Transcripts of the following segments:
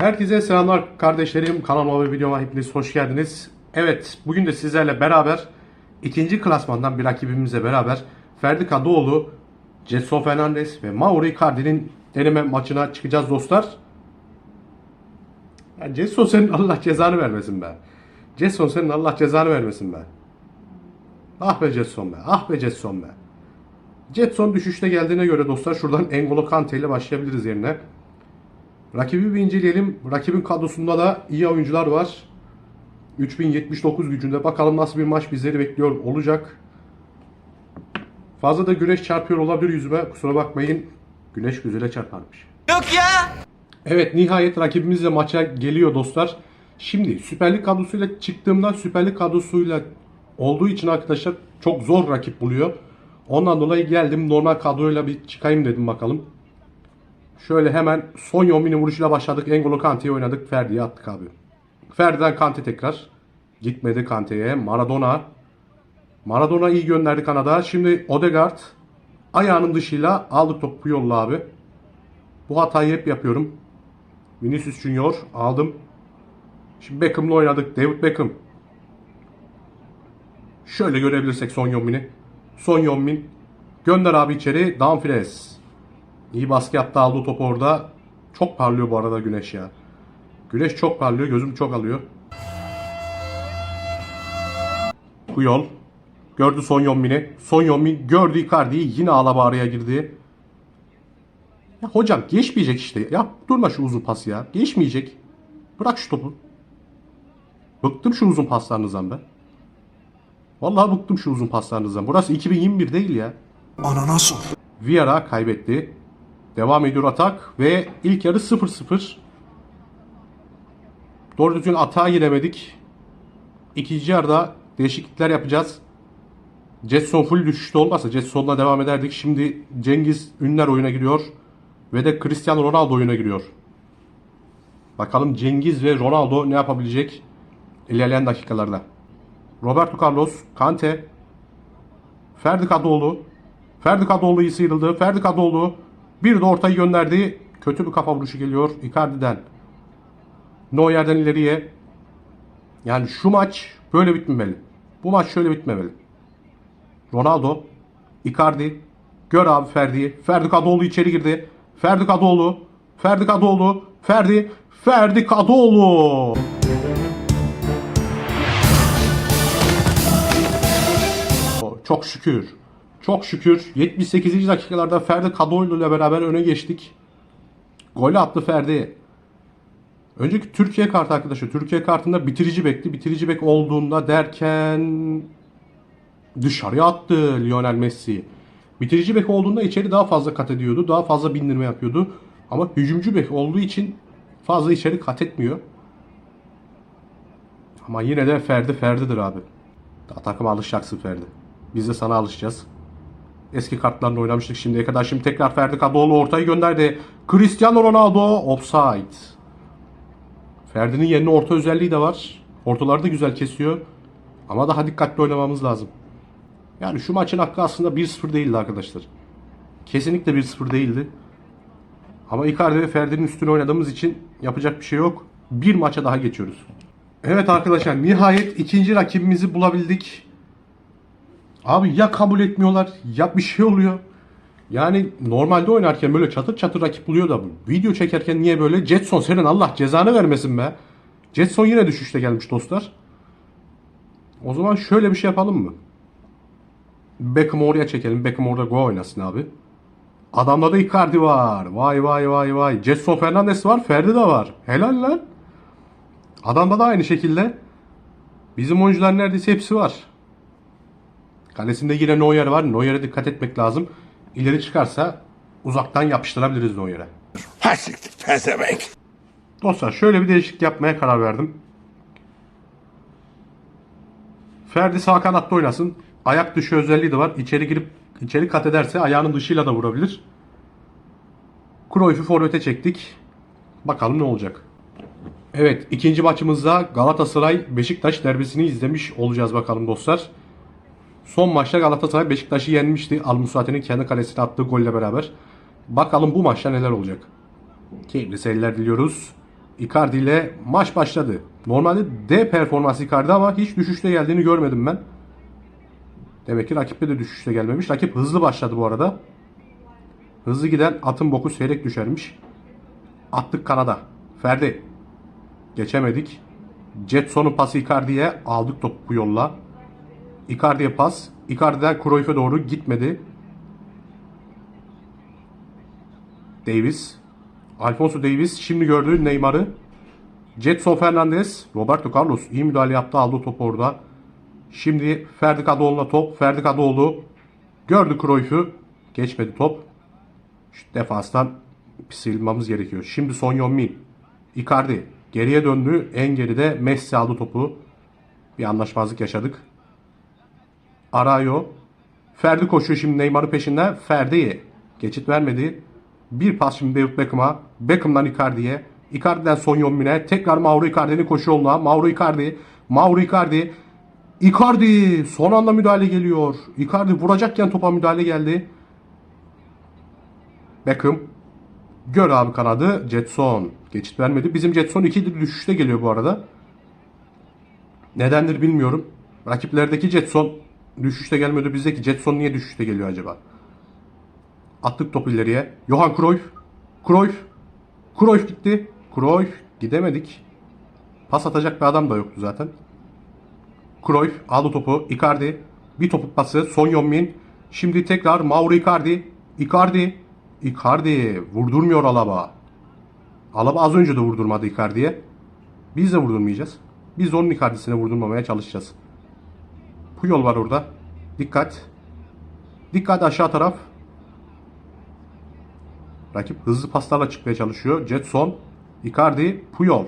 Herkese selamlar kardeşlerim. Kanalıma ve videoma hepiniz hoş geldiniz. Evet, bugün de sizlerle beraber ikinci klasmandan bir rakibimizle beraber Ferdi Kadıoğlu, Jetson Fernandez ve Mauro Icardi'nin deneme maçına çıkacağız dostlar. Ya Jetson senin Allah cezanı vermesin be. Jetson senin Allah cezanı vermesin be. Ah be Jetson be. Ah be Jetson be. Jetson düşüşte geldiğine göre dostlar şuradan N'Golo Kante ile başlayabiliriz yerine. Rakibi bir inceleyelim. Rakibin kadrosunda da iyi oyuncular var. 3079 gücünde. Bakalım nasıl bir maç bizleri bekliyor olacak. Fazla da güneş çarpıyor olabilir yüzüme. Kusura bakmayın. Güneş gözüyle çarparmış. Yok ya. Evet nihayet rakibimiz de maça geliyor dostlar. Şimdi Süper Lig kadrosuyla çıktığımda Süper Lig kadrosuyla olduğu için arkadaşlar çok zor rakip buluyor. Ondan dolayı geldim normal kadroyla bir çıkayım dedim bakalım. Şöyle hemen son Yomin'i vuruşuyla başladık. N'Golo Kante'yi oynadık. Ferdi'ye attık abi. Ferdi'den Kante tekrar. Gitmedi Kante'ye. Maradona. Maradona iyi gönderdi Kanada. Şimdi Odegaard ayağının dışıyla aldık topu yolla abi. Bu hatayı hep yapıyorum. Vinicius Junior aldım. Şimdi Beckham'la oynadık. David Beckham. Şöyle görebilirsek Son Yomin'i. Son Yomin. Gönder abi içeri. Dumfries. İyi baskı yaptı aldı topu orada. Çok parlıyor bu arada güneş ya. Güneş çok parlıyor. Gözüm çok alıyor. Bu yol. Gördü Son Yomin'i. Son Yomin gördü Icardi'yi. Yine alabarıya girdi. Ya hocam geçmeyecek işte. Ya durma şu uzun pas ya. Geçmeyecek. Bırak şu topu. Bıktım şu uzun paslarınızdan ben. Vallahi bıktım şu uzun paslarınızdan. Burası 2021 değil ya. Ana nasıl? Vieira kaybetti. Devam ediyor atak ve ilk yarı 0-0. Doğru düzgün atağa giremedik. İkinci yarıda değişiklikler yapacağız. Jetson full düşüşte olmasa Jetson'la devam ederdik. Şimdi Cengiz Ünler oyuna giriyor. Ve de Cristiano Ronaldo oyuna giriyor. Bakalım Cengiz ve Ronaldo ne yapabilecek ilerleyen dakikalarda. Roberto Carlos, Kante, Ferdi Kadıoğlu. Ferdi Kadıoğlu iyi sıyrıldı. Ferdi Kadıoğlu bir de ortayı gönderdi. Kötü bir kafa vuruşu geliyor Icardi'den. Neuer'den ileriye. Yani şu maç böyle bitmemeli. Bu maç şöyle bitmemeli. Ronaldo, Icardi, gör abi Ferdi'yi. Ferdi Kadıoğlu içeri girdi. Ferdi Kadıoğlu, Ferdi Kadıoğlu, Ferdi, Ferdi Kadıoğlu. Çok şükür. Çok şükür 78. dakikalarda Ferdi Kadıoğlu ile beraber öne geçtik. Gol attı Ferdi. Önceki Türkiye kartı arkadaşlar. Türkiye kartında bitirici bekti. Bitirici bek olduğunda derken dışarıya attı Lionel Messi. Bitirici bek olduğunda içeri daha fazla kat ediyordu. Daha fazla bindirme yapıyordu. Ama hücumcu bek olduğu için fazla içeri kat etmiyor. Ama yine de Ferdi Ferdi'dir abi. Daha takıma alışacaksın Ferdi. Biz de sana alışacağız. Eski kartlarla oynamıştık şimdiye kadar. Şimdi tekrar Ferdi Kadıoğlu ortayı gönderdi. Cristiano Ronaldo offside. Ferdi'nin yerine orta özelliği de var. Ortaları da güzel kesiyor. Ama daha dikkatli oynamamız lazım. Yani şu maçın hakkı aslında 1-0 değildi arkadaşlar. Kesinlikle 1-0 değildi. Ama Icardi ve Ferdi'nin üstüne oynadığımız için yapacak bir şey yok. Bir maça daha geçiyoruz. Evet arkadaşlar nihayet ikinci rakibimizi bulabildik. Abi ya kabul etmiyorlar ya bir şey oluyor. Yani normalde oynarken böyle çatır çatır rakip buluyor da. Video çekerken niye böyle? Jetson senin Allah cezanı vermesin be. Jetson yine düşüşte gelmiş dostlar. O zaman şöyle bir şey yapalım mı? Beckham'ı oraya çekelim. Beckham orada go oynasın abi. Adamda da Icardi var. Vay vay vay vay. Jetson Fernandes var. Ferdi de var. Helal lan. Adamda da aynı şekilde. Bizim oyuncular neredeyse hepsi var. Kalesinde yine Neuer var. Neuer'e dikkat etmek lazım. İleri çıkarsa uzaktan yapıştırabiliriz Neuer'e. Ha siktir pezevenk. Dostlar şöyle bir değişiklik yapmaya karar verdim. Ferdi sağ kanatta oynasın. Ayak dışı özelliği de var. İçeri girip içeri kat ederse ayağının dışıyla da vurabilir. Cruyff'u forvete çektik. Bakalım ne olacak. Evet ikinci maçımızda Galatasaray Beşiktaş derbisini izlemiş olacağız bakalım dostlar. Son maçta Galatasaray Beşiktaş'ı yenmişti. Al Musate'nin kendi kalesine attığı golle beraber. Bakalım bu maçta neler olacak. Keyifli seyirler diliyoruz. Icardi ile maç başladı. Normalde D performansı Icardi ama hiç düşüşte geldiğini görmedim ben. Demek ki rakipte de düşüşte gelmemiş. Rakip hızlı başladı bu arada. Hızlı giden atın boku seyrek düşermiş. Attık kanada. Ferdi. Geçemedik. Jetson'un pası Icardi'ye aldık topu bu yolla. Icardi'ye pas. Icardi'den Cruyff'e doğru gitmedi. Davis. Alfonso Davis şimdi gördü Neymar'ı. Jetson Fernandez. Roberto Carlos iyi müdahale yaptı aldı topu orada. Şimdi Ferdi Kadıoğlu'na top. Ferdi Kadıoğlu gördü Cruyff'u. Geçmedi top. Şu defanstan sıyrılmamız gerekiyor. Şimdi Son Heung-min. Icardi geriye döndü. En geride Messi aldı topu. Bir anlaşmazlık yaşadık. Arayo. Ferdi koşuyor şimdi Neymar'ın peşinden. Ferdi geçit vermedi. Bir pas şimdi David Beckham'a. Beckham'dan Icardi'ye. Icardi'den Son Heung-min'e. Tekrar Mauro Icardi'nin koşu yoluna. Mauro Icardi. Mauro Icardi. Icardi. Son anda müdahale geliyor. Icardi vuracakken topa müdahale geldi. Beckham. Gör abi kanadı. Jetson. Geçit vermedi. Bizim Jetson 2 düşüşte geliyor bu arada. Nedendir bilmiyorum. Rakiplerdeki Jetson düşüşte gelmiyordu. Bizdeki Jetson niye düşüşte geliyor acaba? Attık topu ileriye. Johan Cruyff. Cruyff. Cruyff gitti. Cruyff gidemedik. Pas atacak bir adam da yoktu zaten. Cruyff aldı topu. Icardi. Bir topu pası. Son Heung-min. Şimdi tekrar Mauro Icardi. Icardi. Icardi. Vurdurmuyor Alaba. Alaba az önce de vurdurmadı Icardi'ye. Biz de vurdurmayacağız. Biz onun Icardi'sine vurdurmamaya çalışacağız. Puyol var orada. Dikkat. Dikkat aşağı taraf. Rakip hızlı paslarla çıkmaya çalışıyor. Jetson, Icardi, Puyol.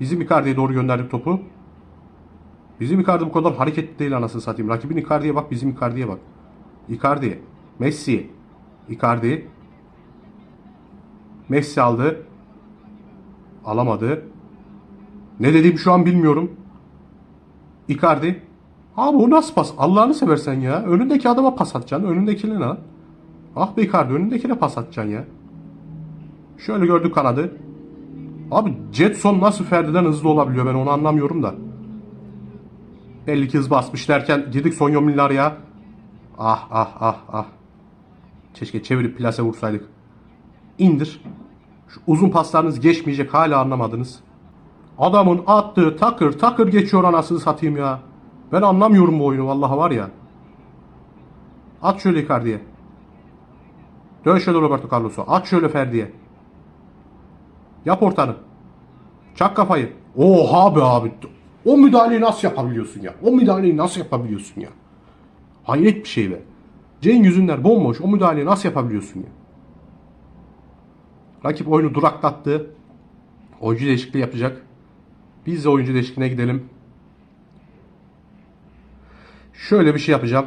Bizim Icardi'ye doğru gönderdik topu. Bizim Icardi bu kadar hareketli değil anasını satayım. Rakibin Icardi'ye bak, bizim Icardi'ye bak. Icardi, Messi, Icardi. Messi aldı. Alamadı. Ne dediğim şu an bilmiyorum. Icardi. Abi o nasıl pas? Allah'ını seversen ya. Önündeki adama pas atacaksın. Önündekine ne lan? Ah be Icardi önündekine pas atacaksın ya. Şöyle gördük kanadı. Abi Jetson nasıl Ferdi'den hızlı olabiliyor ben onu anlamıyorum da. Belli ki hız basmış derken girdik son yomiller ya. Ah ah ah ah. Keşke çevirip plase vursaydık. İndir. Şu uzun paslarınız geçmeyecek hala anlamadınız. Adamın attığı takır takır geçiyor anasını satayım ya. Ben anlamıyorum bu oyunu vallahi var ya. At şöyle Icardi'ye. Dön şöyle Roberto Carlos'a. At şöyle Ferdi'ye. Yap ortanı. Çak kafayı. Oha be abi. O müdahaleyi nasıl yapabiliyorsun ya? O müdahaleyi nasıl yapabiliyorsun ya? Hayret bir şey be. Cengiz Ünder bomboş. O müdahaleyi nasıl yapabiliyorsun ya? Rakip oyunu duraklattı. Oyuncu değişikliği yapacak. Biz de oyuncu değişikliğine gidelim. Şöyle bir şey yapacağım.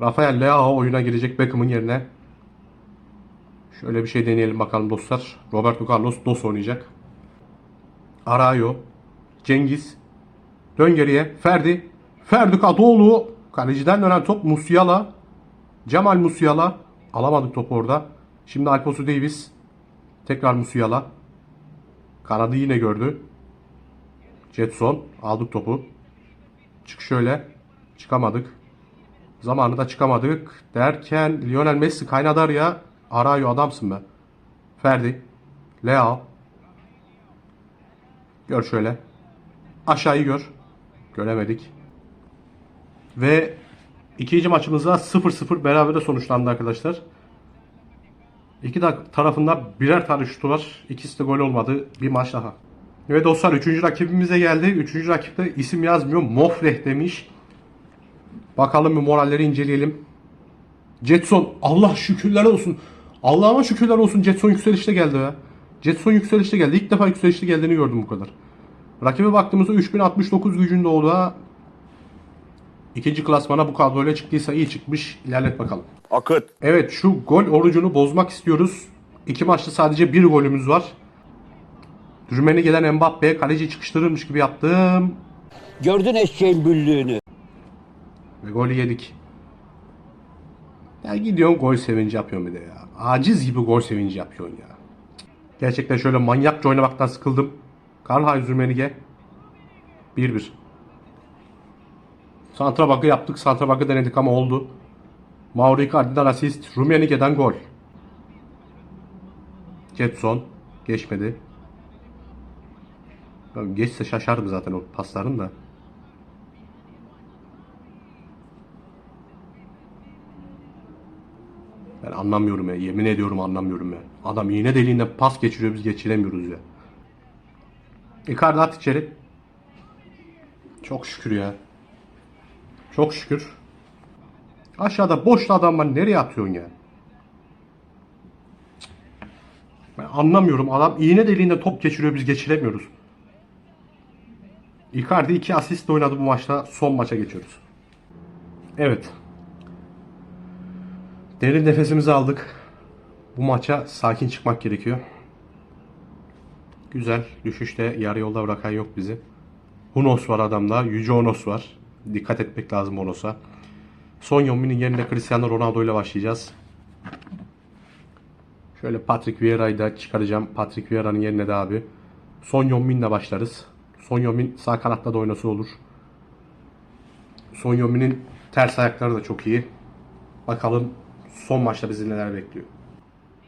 Rafael Leao oyuna girecek Beckham'ın yerine. Şöyle bir şey deneyelim bakalım dostlar. Roberto Carlos dos oynayacak. Arayo. Cengiz. Dön geriye. Ferdi. Ferdi Kadıoğlu. Kaleciden dönen top Musiala. Cemal Musiala. Alamadık topu orada. Şimdi Alfonso Davis. Tekrar Musiala. Kanadı yine gördü. Jetson. Aldık topu. Çık şöyle. Çıkamadık. Zamanında çıkamadık. Derken Lionel Messi kaynadar ya. Arayo adamsın be. Ferdi. Leo. Gör şöyle. Aşağıyı gör. Göremedik. Ve ikinci maçımızda 0-0 berabere sonuçlandı arkadaşlar. İki tarafında birer tane şutu var. İkisi de gol olmadı. Bir maç daha. Ve dostlar üçüncü rakibimize geldi. Üçüncü rakipte isim yazmıyor. Mofreh demiş. Bakalım bir moralleri inceleyelim. Jetson Allah şükürler olsun. Allah'ıma şükürler olsun Jetson yükselişte geldi ya. Jetson yükselişte geldi. İlk defa yükselişte geldiğini gördüm bu kadar. Rakibe baktığımızda 3069 gücünde oldu. İkinci klasmana bu kadroyla çıktıysa iyi çıkmış. İlerlet bakalım. Akıt. Evet şu gol orucunu bozmak istiyoruz. İki maçta sadece bir golümüz var. Rümeni gelen Mbappe kaleci çıkıştırırmış gibi yaptım. Gördün eşeğin büllüğünü. Ve golü yedik. Ya gidiyorsun gol sevinci yapıyorsun bir de ya. Aciz gibi gol sevinci yapıyorsun ya. Gerçekten şöyle manyakça oynamaktan sıkıldım. Karlheinz Rummenigge 1-1. Santra bakı yaptık. Santra bakı denedik ama oldu. Mauro Icardi'den asist. Rummenigge'den gol. Jetson geçmedi. Geçse şaşardım zaten o pasların da. Ben anlamıyorum ya. Yemin ediyorum anlamıyorum ya. Adam iğne deliğinde pas geçiriyor biz geçiremiyoruz ya. Icardi at içeri. Çok şükür ya. Çok şükür. Aşağıda boşta adam var. Nereye atıyorsun ya? Ben anlamıyorum. Adam iğne deliğinde top geçiriyor biz geçiremiyoruz. Icardi 2 asist oynadı bu maçta. Son maça geçiyoruz. Evet. Derin nefesimizi aldık. Bu maça sakin çıkmak gerekiyor. Güzel. Düşüşte yarı yolda bırakan yok bizi. Hunos var adamda. Yüce Honos var. Dikkat etmek lazım Honos'a. Son Yommi'nin yerine Cristiano Ronaldo ile başlayacağız. Şöyle Patrick Vieira'yı da çıkaracağım. Patrick Vieira'nın yerine de abi. Son Yommin'le başlarız. Son Yommin sağ kanatta da oynası olur. Son Yommin'in ters ayakları da çok iyi. Bakalım son maçta bizi neler bekliyor.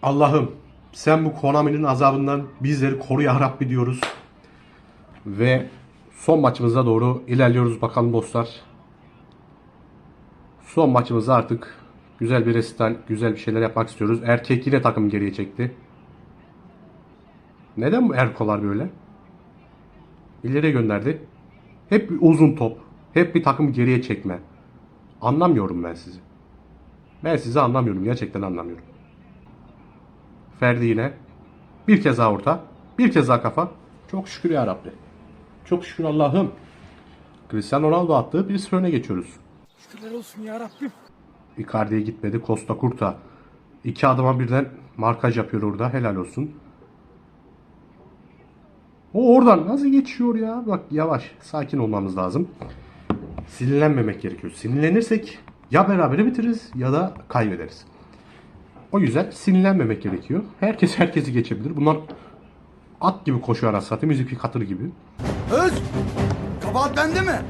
Allah'ım sen bu Konami'nin azabından bizleri koru ya diyoruz. Ve son maçımıza doğru ilerliyoruz bakalım dostlar. Son maçımızda artık güzel bir resital, güzel bir şeyler yapmak istiyoruz. Erkek yine takım geriye çekti. Neden bu Erkolar böyle? İleriye gönderdi. Hep bir uzun top. Hep bir takım geriye çekme. Anlamıyorum ben sizi. Ben sizi anlamıyorum. Gerçekten anlamıyorum. Ferdi yine. Bir kez daha orta. Bir kez daha kafa. Çok şükür ya Rabbi. Çok şükür Allah'ım. Cristiano Ronaldo attı. Bir öne geçiyoruz. Şükürler olsun ya Rabbim. Icardi'ye gitmedi. Costa Curta. iki adıma birden markaj yapıyor orada. Helal olsun. O oradan nasıl geçiyor ya? Bak yavaş. Sakin olmamız lazım. Sinirlenmemek gerekiyor. Sinirlenirsek ya berabere bitiririz ya da kaybederiz. O yüzden sinirlenmemek gerekiyor. Herkes herkesi geçebilir. Bunlar at gibi koşuyor satayım. Müzik katır gibi. Öz! Kabahat bende mi?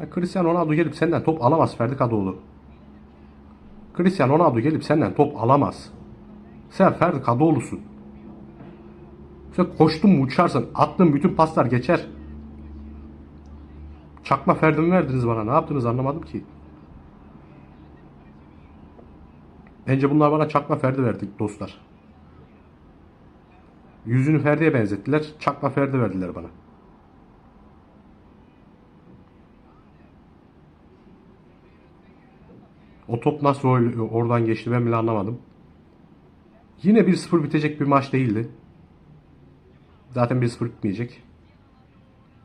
Ya Cristiano Ronaldo gelip senden top alamaz Ferdi Kadıoğlu. Cristiano Ronaldo gelip senden top alamaz. Sen Ferdi Kadıoğlu'sun. Sen koştun mu uçarsın. Attığın bütün paslar geçer. Çakma Ferdi mi verdiniz bana? Ne yaptınız anlamadım ki. Bence bunlar bana çakma Ferdi verdik dostlar. Yüzünü Ferdi'ye benzettiler. Çakma Ferdi verdiler bana. Top nasıl oradan geçti ben bile anlamadım. Yine 1-0 bitecek bir maç değildi. Zaten 1-0 bitmeyecek.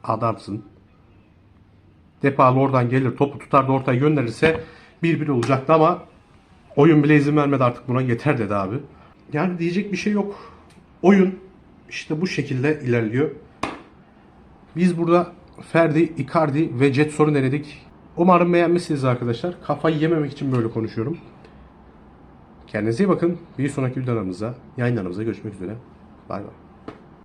Adamsın. Depalı oradan gelir topu tutar da ortaya gönderirse 1-1 olacaktı ama oyun bile izin vermedi artık buna yeter dedi abi. Yani diyecek bir şey yok. Oyun işte bu şekilde ilerliyor. Biz burada Ferdi, Icardi ve Jetson'u denedik. Umarım beğenmişsiniz arkadaşlar. Kafayı yememek için böyle konuşuyorum. Kendinize iyi bakın. Bir sonraki videolarımızda, yayınlarımızda görüşmek üzere. Bay bay.